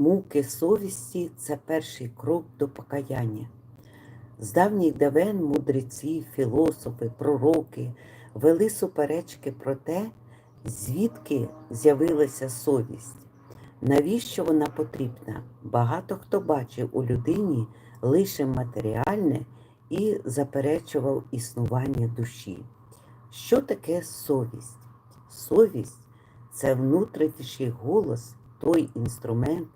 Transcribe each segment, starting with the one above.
Муки совісті це перший крок до покаяння. З давніх давен мудреці, філософи, пророки вели суперечки про те, звідки з'явилася совість. Навіщо вона потрібна? Багато хто бачив у людині лише матеріальне і заперечував існування душі. Що таке совість? Совість це внутрішній голос, той інструмент,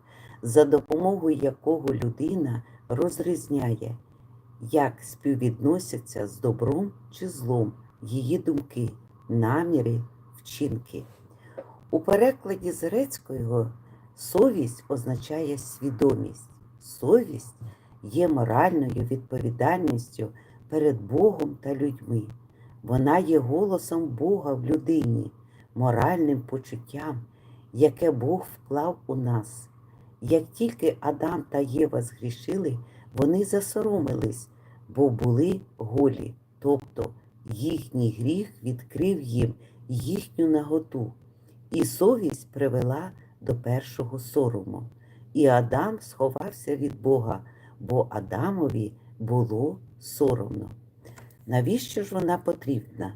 за допомогою якого людина розрізняє, як співвідносяться з добром чи злом її думки, наміри, вчинки. У перекладі з грецького совість означає свідомість. Совість є моральною відповідальністю перед Богом та людьми. Вона є голосом Бога в людині, моральним почуттям, яке Бог вклав у нас. Як тільки Адам та Єва згрішили, вони засоромились, бо були голі, тобто їхній гріх відкрив їм їхню наготу, і совість привела до першого сорому. І Адам сховався від Бога, бо Адамові було соромно. Навіщо ж вона потрібна?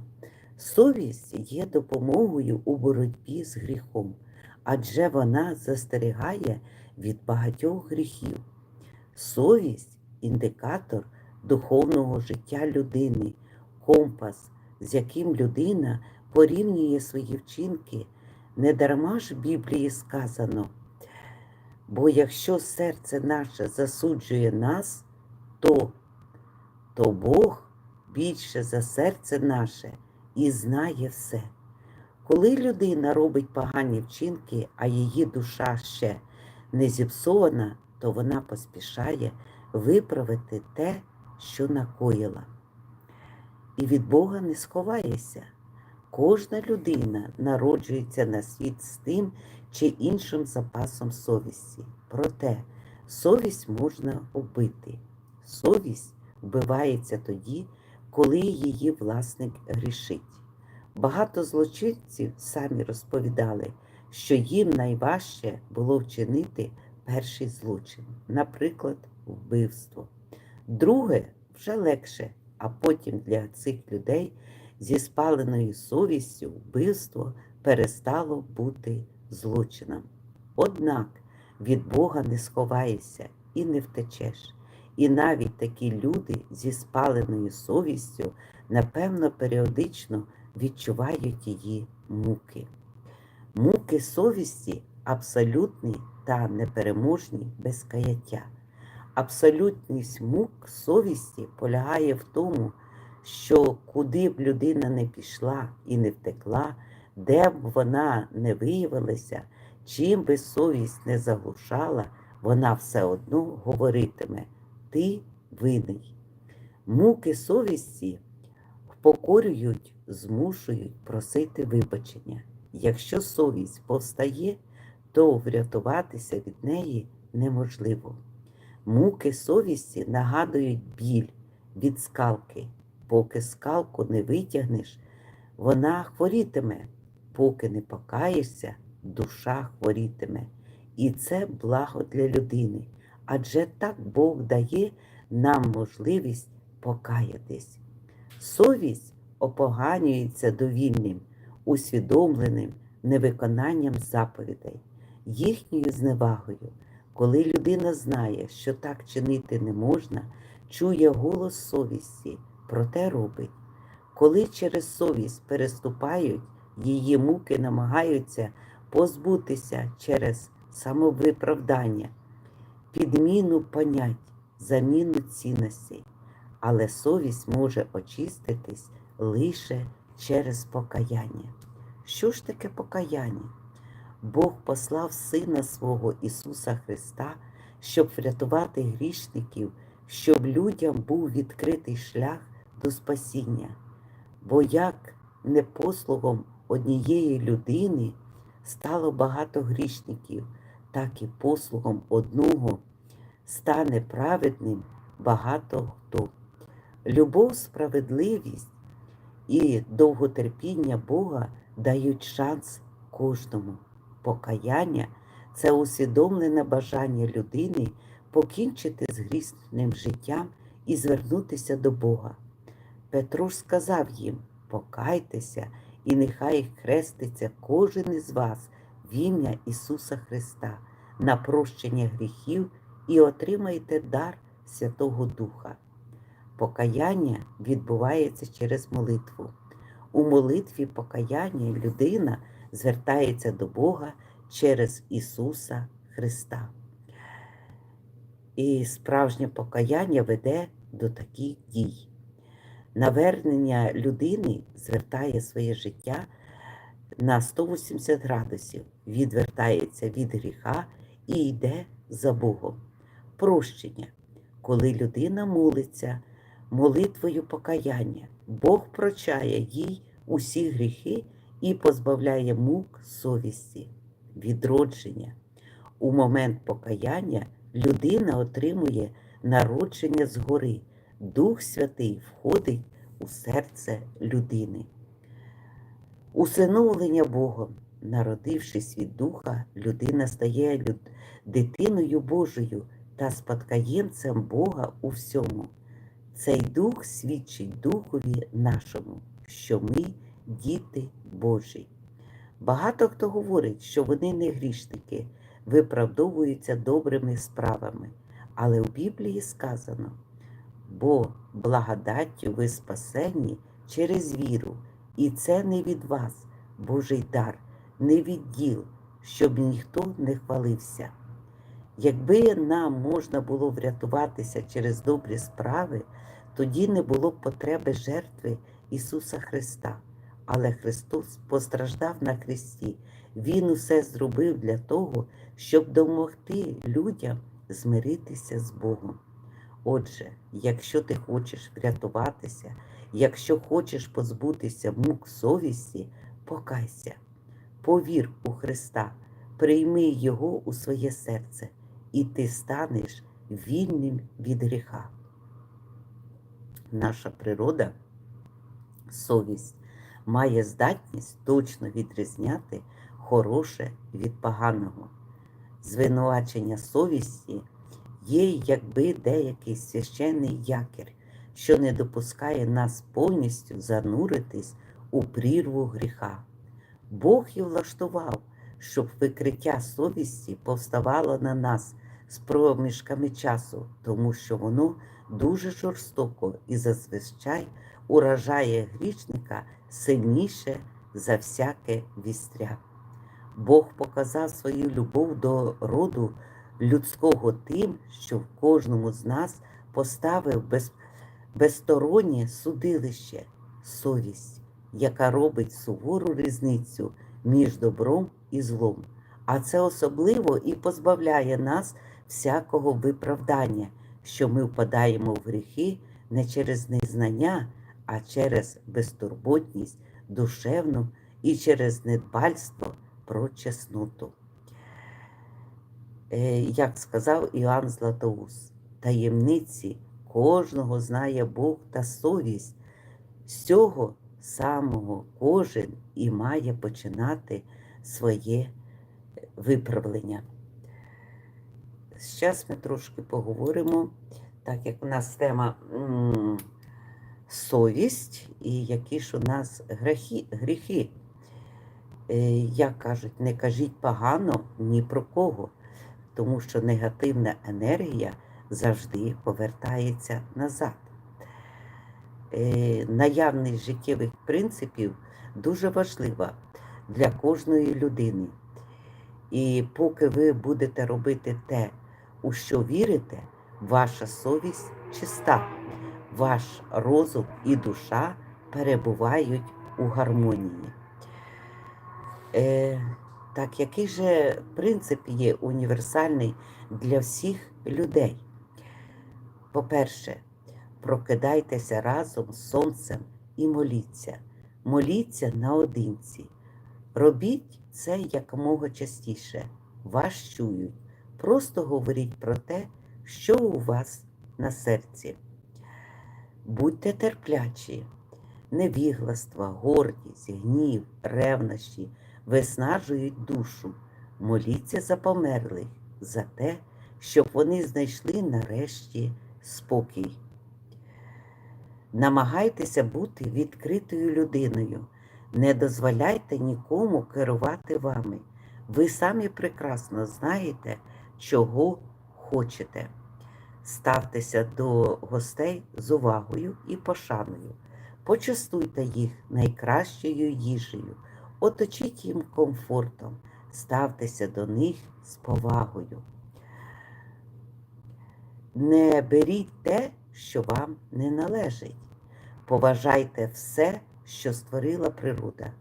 Совість є допомогою у боротьбі з гріхом, адже вона застерігає від багатьох гріхів. Совість індикатор духовного життя людини, компас, з яким людина порівнює свої вчинки. Не дарма ж Біблії сказано, бо якщо серце наше засуджує нас, то, то Бог більше за серце наше і знає все. Коли людина робить погані вчинки, а її душа ще не зіпсована, то вона поспішає виправити те, що накоїла. І від Бога не сховаєшся. Кожна людина народжується на світ з тим чи іншим запасом совісті. Проте совість можна убити. Совість вбивається тоді, коли її власник грішить. Багато злочинців самі розповідали, що їм найважче було вчинити перший злочин, наприклад, вбивство. Друге вже легше, а потім для цих людей зі спаленою совістю вбивство перестало бути злочином. Однак від Бога не сховаєшся і не втечеш. І навіть такі люди зі спаленою совістю, напевно, періодично відчувають її муки. Муки совісті абсолютні та непереможні без каяття. Абсолютність мук совісті полягає в тому, що куди б людина не пішла і не втекла, де б вона не виявилася, чим би совість не заглушала, вона все одно говоритиме ти винний. Муки совісті покорюють, змушують просити вибачення. Якщо совість повстає, то врятуватися від неї неможливо. Муки совісті нагадують біль від скалки. Поки скалку не витягнеш, вона хворітиме, поки не покаєшся, душа хворітиме. І це благо для людини. Адже так Бог дає нам можливість покаятись. Совість опоганюється довільним, усвідомленим невиконанням заповідей, їхньою зневагою. Коли людина знає, що так чинити не можна, чує голос совісті, проте робить. Коли через совість переступають, її муки намагаються позбутися через самовиправдання, підміну понять, заміну цінностей, але совість може очиститись лише через покаяння. Що ж таке покаяння? Бог послав Сина свого Ісуса Христа, щоб врятувати грішників, щоб людям був відкритий шлях до спасіння. Бо як не послугом однієї людини стало багато грішників, так і послугом одного стане праведним багато хто. Любов, справедливість і довготерпіння Бога дають шанс кожному. Покаяння це усвідомлене бажання людини покінчити з грісним життям і звернутися до Бога. Петро ж сказав їм: покайтеся, і нехай хреститься кожен із вас в ім'я Ісуса Христа на прощення гріхів і отримаєте дар Святого Духа. Покаяння відбувається через молитву. У молитві покаяння людина звертається до Бога через Ісуса Христа. І справжнє покаяння веде до таких дій. Навернення людини звертає своє життя на 180 градусів, відвертається від гріха і йде за Богом. Прощення, коли людина молиться молитвою покаяння, Бог прощає їй усі гріхи і позбавляє мук совісті, відродження. У момент покаяння людина отримує народження згори. Дух Святий входить у серце людини. Усиновлення Богом, народившись від Духа, людина стає дитиною Божою та спадкоємцем Бога у всьому. Цей дух свідчить Духові нашому, що ми діти Божі. Багато хто говорить, що вони не грішники, виправдовуються добрими справами, але у Біблії сказано бо благодаттю ви спасені через віру, і це не від вас, Божий дар, не від діл, щоб ніхто не хвалився. Якби нам можна було врятуватися через добрі справи, тоді не було б потреби жертви Ісуса Христа. Але Христос постраждав на Христі. Він усе зробив для того, щоб допомогти людям змиритися з Богом. Отже, якщо ти хочеш врятуватися, якщо хочеш позбутися мук совісті, покайся, повір у Христа, прийми Його у своє серце, і ти станеш вільним від гріха. Наша природа, совість, має здатність точно відрізняти хороше від поганого. Звинувачення совісті є якби деякий священний якір, що не допускає нас повністю зануритись у прірву гріха. Бог і влаштував, щоб викриття совісті повставало на нас з проміжками часу, тому що воно дуже жорстоко і зазвичай уражає грішника сильніше за всяке вістря. Бог показав свою любов до роду людського тим, що в кожному з нас поставив без, безстороннє судилище, совість, яка робить сувору різницю між добром і злом. А це особливо і позбавляє нас всякого виправдання, що ми впадаємо в гріхи не через незнання, а через безтурботність душевну і через недбальство про чесноту. Е, як сказав Іоанн Златоус, таємниці кожного знає Бог та совість. З цього самого кожен і має починати своє виправлення. Зараз ми трошки поговоримо, так як у нас тема м совість і які ж у нас грехи. гріхи. Е, як кажуть, не кажіть погано ні про кого тому що негативна енергія завжди повертається назад. Е, наявність життєвих принципів дуже важлива для кожної людини. І поки ви будете робити те, у що вірите, ваша совість чиста, ваш розум і душа перебувають у гармонії. Е, так який же принцип є універсальний для всіх людей? По-перше, прокидайтеся разом з сонцем і моліться. Моліться наодинці. Робіть це якомога частіше. Вас чують. Просто говоріть про те, що у вас на серці. Будьте терплячі, невігластво, гордість, гнів, ревнощі виснажують душу. моліться за померлих, за те, щоб вони знайшли нарешті спокій. Намагайтеся бути відкритою людиною. Не дозволяйте нікому керувати вами. Ви самі прекрасно знаєте, чого хочете. Ставтеся до гостей з увагою і пошаною. Почастуйте їх найкращою їжею, оточіть їм комфортом, ставтеся до них з повагою. Не беріть те, що вам не належить. Поважайте все, що створила природа,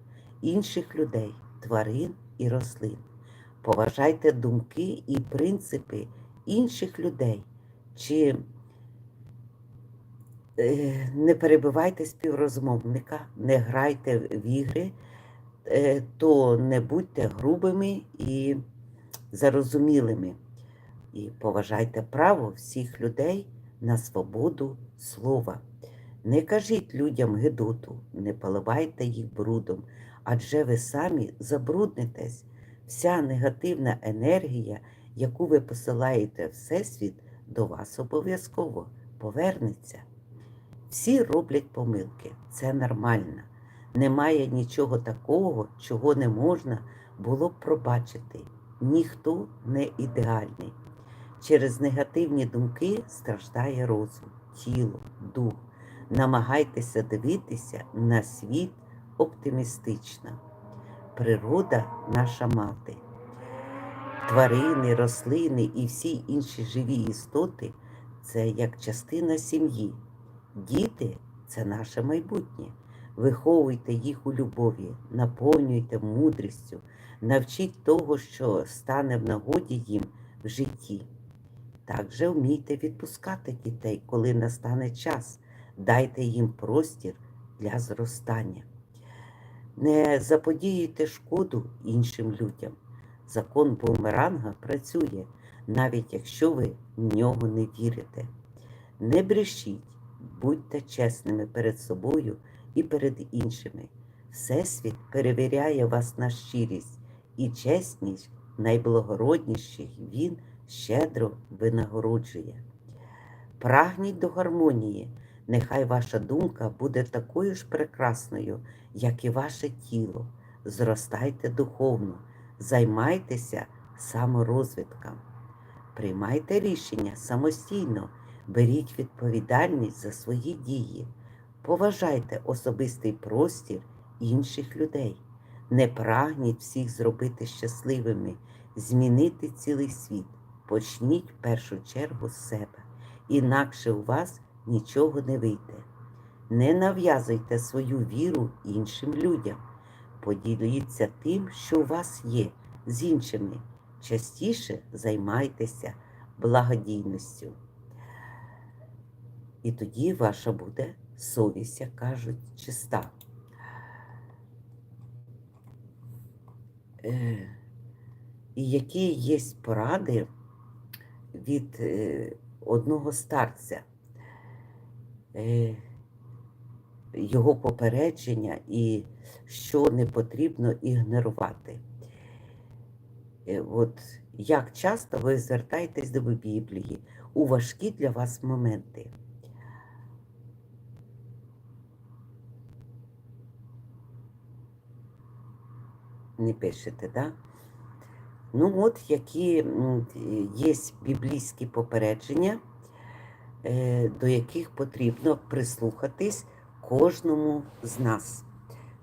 інших людей, тварин і рослин. Поважайте думки і принципи інших людей. Чи е, не перебивайте співрозмовника, не грайте в ігри, е, то не будьте грубими і зарозумілими. І поважайте право всіх людей на свободу слова. Не кажіть людям гидоту, не поливайте їх брудом, адже ви самі забруднитесь. Вся негативна енергія, яку ви посилаєте Всесвіт, до вас обов'язково повернеться. Всі роблять помилки, це нормально. Немає нічого такого, чого не можна було б пробачити. Ніхто не ідеальний. Через негативні думки страждає розум, тіло, дух. Намагайтеся дивитися на світ оптимістично. Природа наша мати. Тварини, рослини і всі інші живі істоти це як частина сім'ї. Діти це наше майбутнє. Виховуйте їх у любові, наповнюйте мудрістю, навчіть того, що стане в нагоді їм в житті. Також вмійте відпускати дітей, коли настане час. Дайте їм простір для зростання. Не заподіюйте шкоду іншим людям. Закон бумеранга працює, навіть якщо ви в нього не вірите. Не брешіть, будьте чесними перед собою і перед іншими. Всесвіт перевіряє вас на щирість і чесність найблагородніших Він щедро винагороджує. Прагніть до гармонії, нехай ваша думка буде такою ж прекрасною, як і ваше тіло. Зростайте духовно, займайтеся саморозвитком. Приймайте рішення самостійно, беріть відповідальність за свої дії, поважайте особистий простір інших людей, не прагніть всіх зробити щасливими, змінити цілий світ. Почніть в першу чергу з себе, інакше у вас нічого не вийде. Не нав'язуйте свою віру іншим людям. Поділіться тим, що у вас є, з іншими. Частіше займайтеся благодійністю. І тоді ваша буде совість, як кажуть, чиста. Е, І які є поради від е, одного старця, його попередження і що не потрібно ігнорувати. Е, От як часто ви звертаєтесь до Біблії у важкі для вас моменти? Не пишете? Да? Ну, от які є біблійські попередження, е, до яких потрібно прислухатись кожному з нас.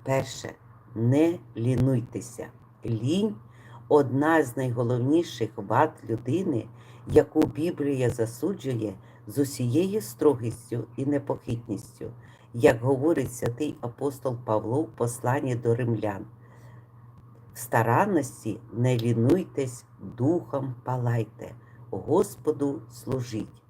Перше, не лінуйтеся. Лінь одна з найголовніших вад людини, яку Біблія засуджує з усією строгістю і непохитністю, як говорить святий апостол Павло в посланні до римлян. В старанності не лінуйтесь, духом палайте, Господу служіть.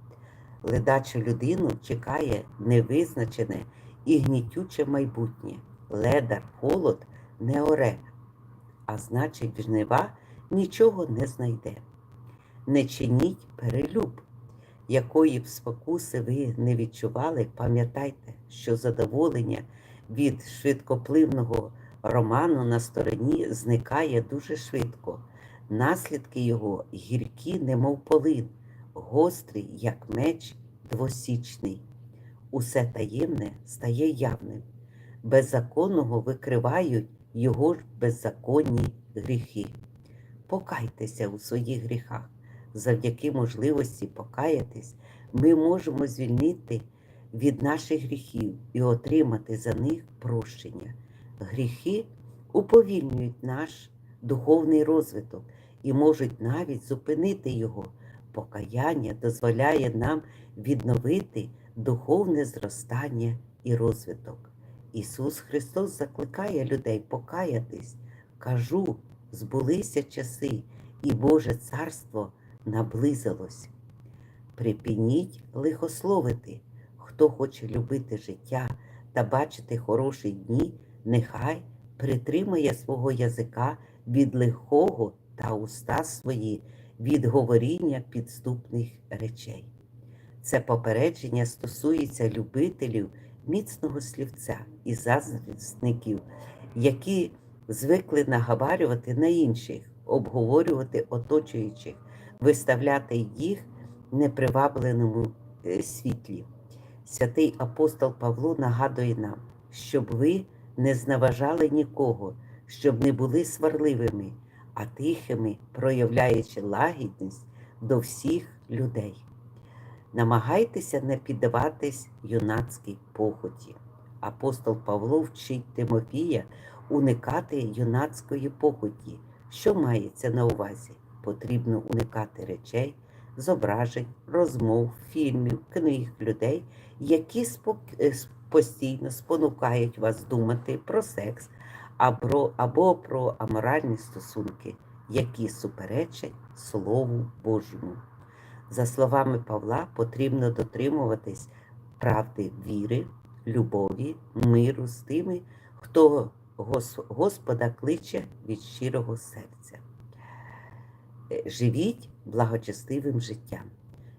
Ледачу людину чекає невизначене і гнітюче майбутнє. Ледар, холод не оре, а значить, жнива нічого не знайде. Не чиніть перелюб, якої б спокуси ви не відчували, пам'ятайте, що задоволення від швидкопливного роману на стороні зникає дуже швидко. наслідки його гіркі, немов полин, гострий, як меч двосічний. Усе таємне стає явним. Беззаконного викривають його ж беззаконні гріхи. Покайтеся у своїх гріхах. Завдяки можливості покаятись, ми можемо звільнити від наших гріхів і отримати за них прощення. Гріхи уповільнюють наш духовний розвиток і можуть навіть зупинити його. Покаяння дозволяє нам відновити духовне зростання і розвиток. Ісус Христос закликає людей покаятись. Кажу, збулися часи, і Боже Царство наблизилось. Припиніть лихословити, хто хоче любити життя та бачити хороші дні, нехай притримає свого язика від лихого та уста свої від говоріння підступних речей. Це попередження стосується любителів міцного слівця і заздрісників, які звикли наговарювати на інших, обговорювати оточуючих, виставляти їх непривабленому е, світлі. Святий апостол Павло нагадує нам, щоб ви не зневажали нікого, щоб не були сварливими, а тихими, проявляючи лагідність до всіх людей. Намагайтеся не піддаватись юнацькій похоті. Апостол Павло вчить Тимофія уникати юнацької похоті. Що мається на увазі? Потрібно уникати речей, зображень, розмов, фільмів, книг, людей, які спок- е, постійно спонукають вас думати про секс або, або про аморальні стосунки, які суперечать Слову Божому. За словами Павла, потрібно дотримуватись правди віри, любові, миру з тими, хто Господа кличе від щирого серця. Е, Живіть благочестивим життям,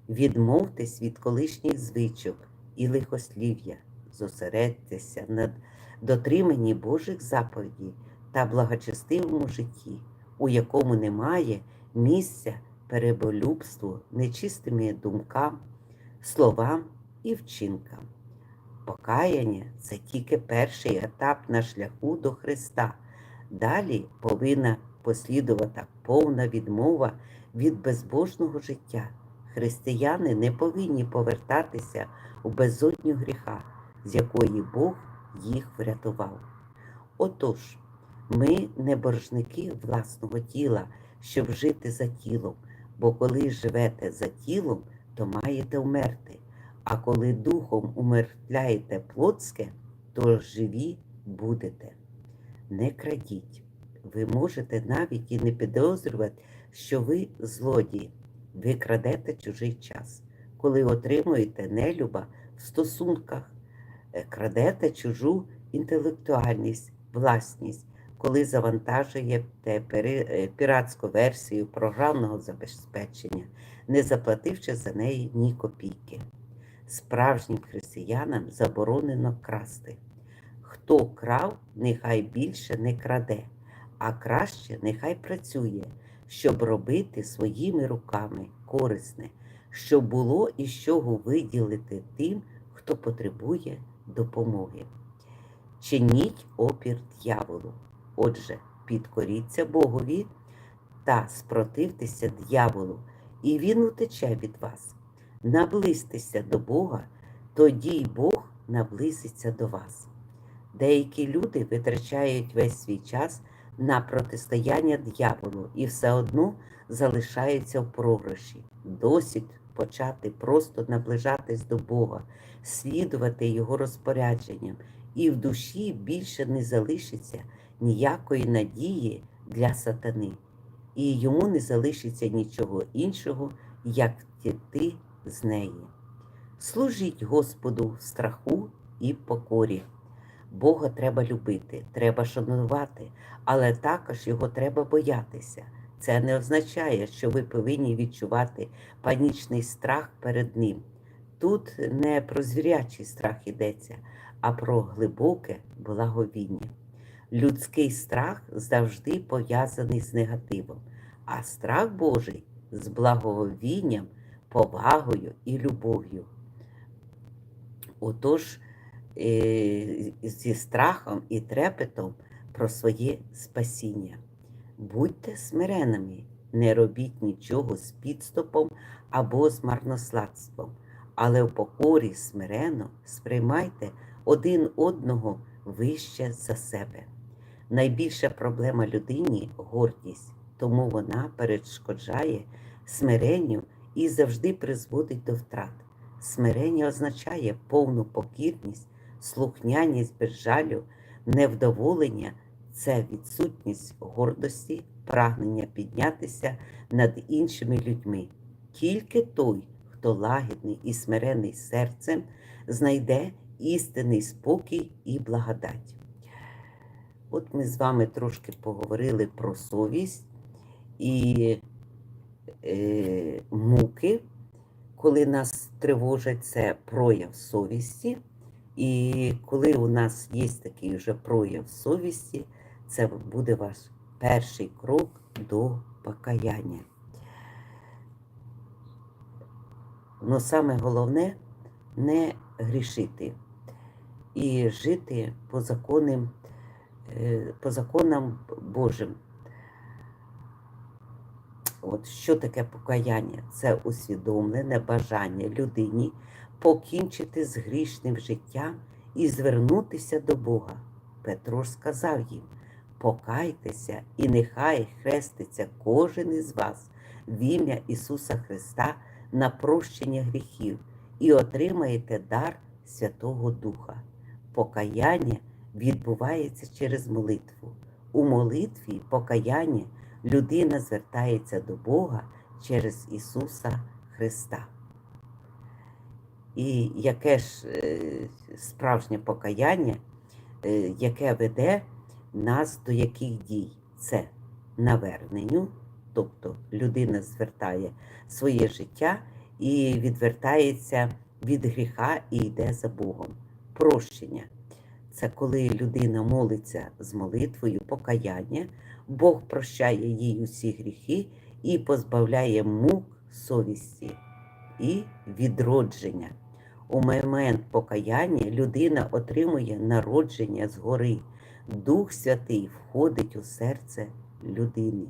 відмовтесь від колишніх звичок і лихослів'я, зосередьтеся на дотриманні Божих заповідей та благочестивому житті, у якому немає місця переболюбству, нечистими думкам, словам і вчинкам. Покаяння це тільки перший етап на шляху до Христа. Далі повинна послідувати повна відмова від безбожного життя. Християни не повинні повертатися у безодню гріха, з якої Бог їх врятував. Отож, ми не боржники власного тіла, щоб жити за тілом, бо коли живете за тілом, то маєте вмерти. А коли духом умертвляєте плотське, то живі будете. Не крадіть. Ви можете навіть і не підозрювати, що ви злодії. Ви крадете чужий час. Коли отримуєте нелюба в стосунках, крадете чужу інтелектуальність, власність, коли завантажуєте е, піратську версію програмного забезпечення, не заплативши за неї ні копійки. Справжнім християнам заборонено красти. Хто крав, нехай більше не краде, а краще нехай працює, щоб робити своїми руками корисне, щоб було із чого виділити тим, хто потребує допомоги. Чиніть опір дьяволу. Отже, підкоріться Богові та спротивтеся дьяволу, і він утече від вас. Наблизьтеся до Бога, тоді й Бог наблизиться до вас. Деякі люди витрачають весь свій час на протистояння дьяволу і все одно залишаються в програші. Досить почати просто наближатись до Бога, слідувати Його розпорядженням, і в душі більше не залишиться ніякої надії для сатани, і йому не залишиться нічого іншого, як втекти з неї. Служіть Господу в страху і покорі. Бога треба любити, треба шанувати, але також його треба боятися. Це не означає, що ви повинні відчувати панічний страх перед ним. Тут не про звірячий страх йдеться, а про глибоке благовіння. Людський страх завжди пов'язаний з негативом, а страх Божий з благовінням, повагою і любов'ю. Отож, е, зі страхом і трепетом про своє спасіння. Будьте смиреними, не робіть нічого з підступом або з марносладством, але в покорі смирено сприймайте один одного вище за себе. Найбільша проблема людині гордість, тому вона перешкоджає смиренню і завжди призводить до втрат. Смирення означає повну покірність, слухняність без жалю, невдоволення це відсутність гордості, прагнення піднятися над іншими людьми. Тільки той, хто лагідний і смирений серцем, знайде істинний спокій і благодать. От ми з вами трошки поговорили про совість і е, муки, коли нас тривожать, це прояв совісті. І коли у нас є такий вже прояв совісті, це буде ваш перший крок до покаяння. Но саме головне не грішити і жити по законам, е, по законам Божим. От Що таке покаяння? Це усвідомлене бажання людині покінчити з грішним життям і звернутися до Бога. Петро сказав їм, покайтеся і нехай хреститься кожен із вас в ім'я Ісуса Христа на прощення гріхів і отримаєте дар Святого Духа. Покаяння відбувається через молитву. У молитві покаяння людина звертається до Бога через Ісуса Христа. І яке ж е, справжнє покаяння, е, яке веде нас до яких дій? Це наверненню, тобто людина звертає своє життя і відвертається від гріха і йде за Богом. Прощення це коли людина молиться з молитвою, покаяння, Бог прощає їй усі гріхи і позбавляє мук совісті і відродження. У момент покаяння людина отримує народження згори. Дух Святий входить у серце людини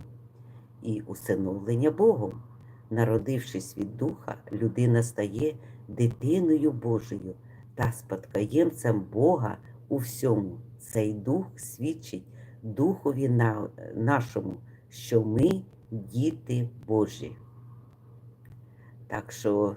і усиновлення Богом. Народившись від Духа, людина стає дитиною Божою та спадкоємцем Бога у всьому. Цей дух свідчить Духові нашому, що ми діти Божі. Так що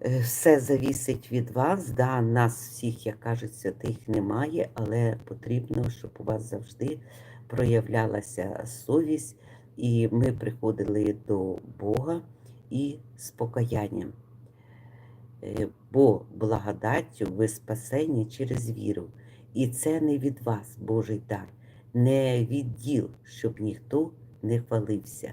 все завісить від вас. Да, Нас всіх, як кажуть, святих немає, але потрібно, щоб у вас завжди проявлялася совість, і ми приходили до Бога і з покаянням. Е, бо благодаттю ви спасені через віру. І це не від вас, Божий дар, не від діл, щоб ніхто не хвалився.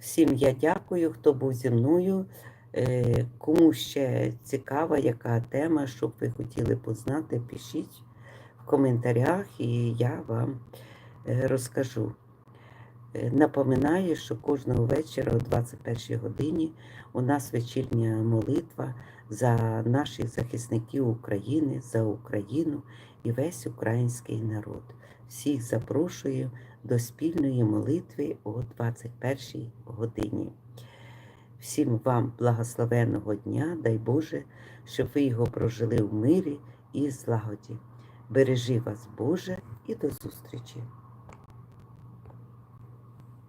Всім я дякую, хто був зі мною. Е, кому ще цікава, яка тема, щоб ви хотіли познати, пишіть в коментарях, і я вам е, розкажу. Е, напоминаю, що кожного вечора о 21 годині у нас вечірня молитва за наших захисників України, за Україну і весь український народ. Всіх запрошую до спільної молитви о 21 годині. Всім вам благословенного дня, дай Боже, щоб ви його прожили в мирі і злагоді. Бережи вас, Боже, і до зустрічі!